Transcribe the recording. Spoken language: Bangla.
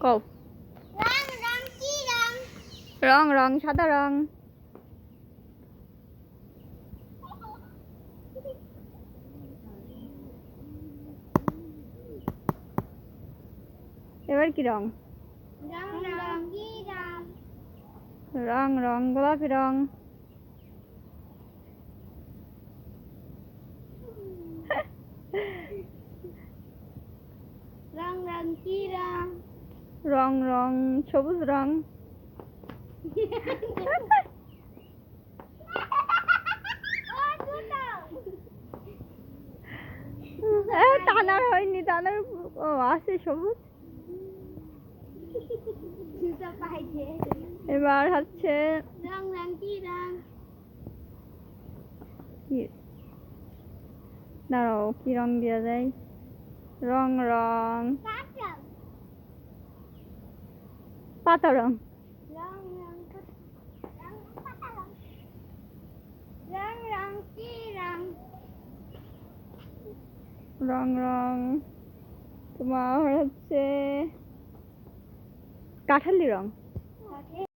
কও। রং রং সাদা রং। এবার কি রং? রং রং গোলাপি রং। রং রং কি রং? রং রং সবুজ রং। টানার হয়নি টানার ও আছে সবুজ। এবার হচ্ছে রং রং কি রং? কি? দাঁড়াও কি রং দেওয়া যায়? রং রং। কাট রং পাতা রং রং রং কাট- রং পাতা রং রং রং কি রং রং রং, তোমার হচ্ছে কাঁঠালি রং।